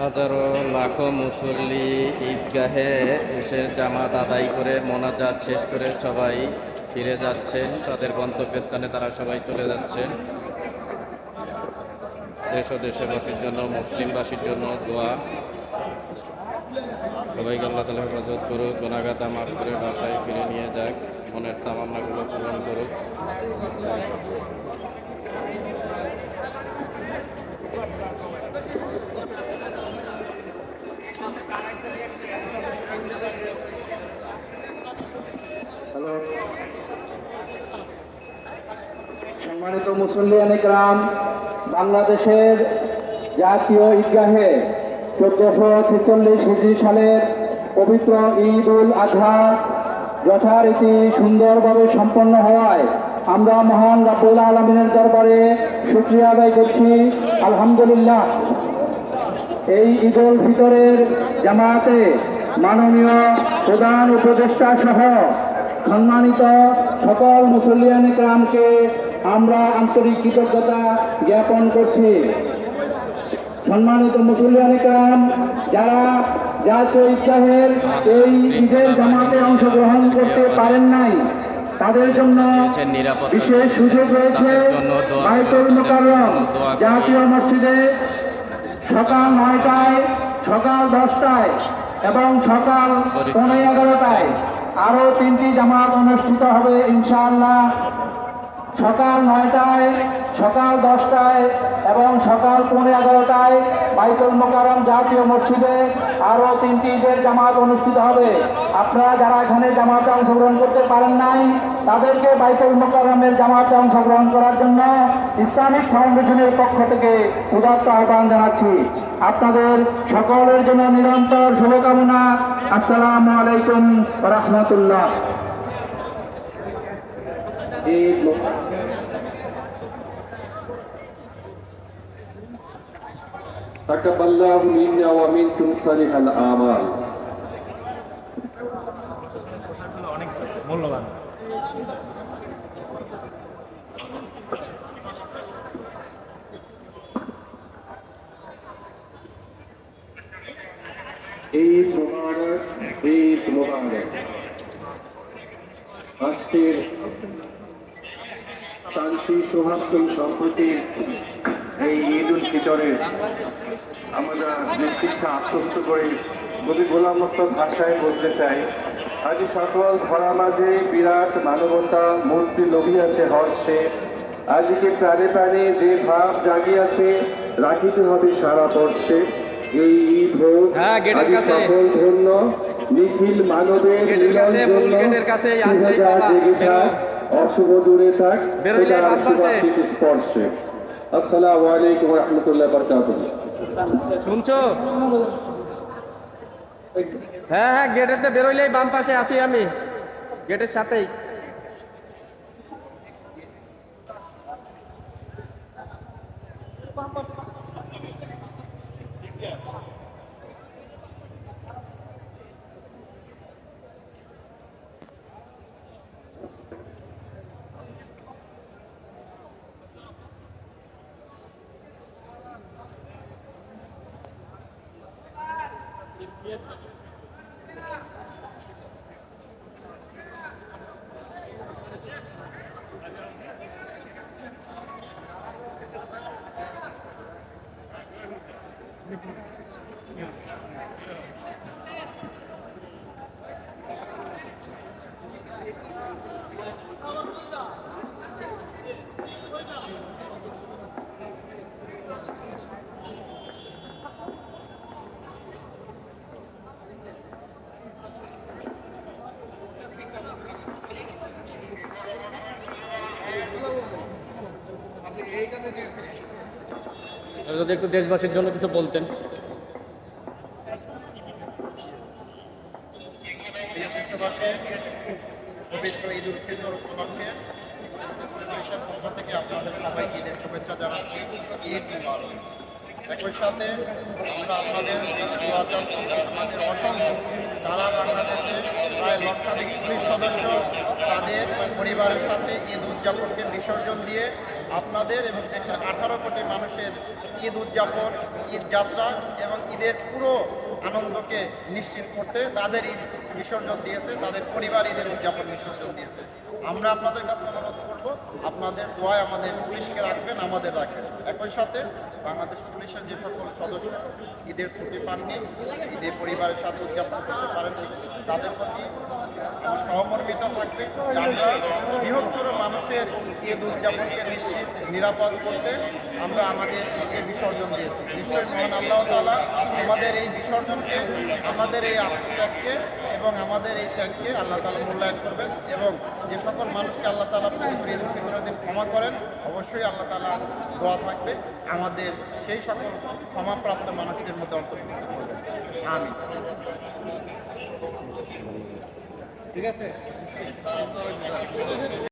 হাজারো লাখো মুসল্লি ঈদগাহে এসে জামাত আদায় করে মোনাজাত শেষ করে সবাই ফিরে যাচ্ছেন তাদের গন্তব্যস্থানে তারা সবাই চলে যাচ্ছেন দেশ ও দেশবাসীর জন্য, মুসলিমবাসীর জন্য দোয়া। সবাইকে আল্লাহ তালা হেফাজত করুক গুণাগাতা মাফ করে বাসায় ফিরে নিয়ে যাক। মনের তামান্নাগুলো পূরণ করুক। সম্মানিত মুসল্লিয়ান গ্রাম বাংলাদেশের জাতীয় ঈদগাহে চোদ্দশো ছেচল্লিশ হিজরি সালের পবিত্র ঈদ উল আজহা যথারীতি সুন্দরভাবে সম্পন্ন হওয়ায় আমরা মহান রাব্বুল আলমিনের দরবারে শুক্রিয়া আদায় করছি। আলহামদুলিল্লাহ। এই ঈদ উল ফিতরের জামাতে মাননীয় প্রধান উপদেষ্টা সহ সম্মানিত সকল মুসলিয়ান গ্রামকে আমরা আন্তরিক কৃতজ্ঞতা জ্ঞাপন করছি। সম্মানিত মুসলিয়ান গ্রাম যারা জাতীয় ইসলামের এই ঈদের জামাতে অংশগ্রহণ করতে পারেন নাই তাদের জন্য বিশেষ সুযোগ রয়েছে বাইতুল মোকাররম জাতীয় মসজিদে সকাল নয়টায় সকাল দশটায় এবং সকাল পনেরো এগারোটায় আরও তিনটি জামাত অনুষ্ঠিত হবে ইনশাআল্লাহ। সকাল নয়টায়, সকাল দশটায় এবং সকাল পনেরো এগারোটায় বাইতুল মোকারম জাতীয় মসজিদে আরও তিনটি ঈদের জামাত অনুষ্ঠিত হবে। আপনারা যারা এখানে জামাতে অংশগ্রহণ করতে পারেন নাই, তাদেরকে বাইতুল মোকারমের জামাতে অংশগ্রহণ করার জন্য ইসলামিক ফাউন্ডেশনের পক্ষ থেকে উদাত্ত আহ্বান জানাচ্ছি। আপনাদের সকলের জন্য নিরন্তর শুভকামনা। আসসালামু আলাইকুম রহমতুল্লাহ। তাকাবাল্লাহু মিন্না ওয়া মিনকুম সালিহাল আমাল অনেক মূল্যবান। ঈদ মুবারক ঈদ মুবারক। আজকের শান্তি সৌহার্দ্য সম্প্রীতির এই ঈদ উল ফিতরের আমরা নিশ্চিত আশ্বস্ত করে কবি গোলাম মোস্তফ ভাষায় বলতে চাই আজ সকল ধরা মাঝে বিরাট মানবতা মূর্তি লভিয়াছে হর্ষে আজকে প্রাণে প্রাণে যে ভাব জাগিয়াছে রাখিতে হবে সারা বর্ষে। এই ঈদ হোক হ্যাঁ। সকল ধন্য নিখিল মানবের মিলন জন্য অশুভ দূরে থাক স্পর্শে। আসসালামু আলাইকুম রহমতুল্লাহ বরকাতুহ। শুনছো? হ্যাঁ হ্যাঁ গেটেতে বেরোইলেই বাম পাশে আছি আমি। গেটের সাথেই। Yeah. যদি একটু দেশবাসীর জন্য কিছু বলতেন। পবিত্র ঈদ উল ফিতর উপলক্ষে পক্ষ থেকে আপনাদের সবাই ঈদের শুভেচ্ছা জানাচ্ছি। ঈদ মুবারক। একই আমরা আপনাদের কাছে দোয়া চাচ্ছি আমাদের অসংখ্য যারা বাংলাদেশে লক্ষাধিক পুলিশ সদস্য, তাদের পরিবারের সাথে ঈদ উদযাপনকে বিসর্জন দিয়ে আপনাদের এবং দেশের আঠারো কোটি মানুষের ঈদ উদযাপন, ঈদ যাত্রা এবং ঈদের পুরো আনন্দকে নিশ্চিত করতে তাদের ঈদ বিসর্জন দিয়েছে, তাদের পরিবার ঈদের উদযাপন বিসর্জন দিয়েছে। আমরা আপনাদের কাছে অনুরোধ করব, আপনাদের দোয়ায় আমাদের পুলিশকে রাখবেন, আমাদের রাখবেন। একই সাথে বাংলাদেশ পুলিশের যে সকল সদস্য ঈদের ছুটি পাননি ঈদের পরিবারের সাথে উদযাপন করতে পারেননি, তাদের প্রতি সহমর্মিত থাকবে। আমরা বৃহত্তর মানুষের ঈদ উদযাপনকে নিশ্চিত, নিরাপদ করতে আমরা আমাদের বিসর্জন দিয়েছি। নিশ্চয়ই মহান আল্লাহ তাআলা আমাদের এই বিসর্জনকে, আমাদের এই আত্মত্যাগকে এবং আমাদের এই ত্যাগকে আল্লাহ তালা মূল্যায়ন করবেন এবং যে সকল মানুষকে আল্লাহ তালা দিন ক্ষমা করেন, অবশ্যই আল্লাহ তালা দোয়া থাকবে। আমাদের সেই সকল ক্ষমাপ্রাপ্ত মানুষদের মধ্যে অন্তর্ভুক্ত করবেন। আমি ঠিক আছে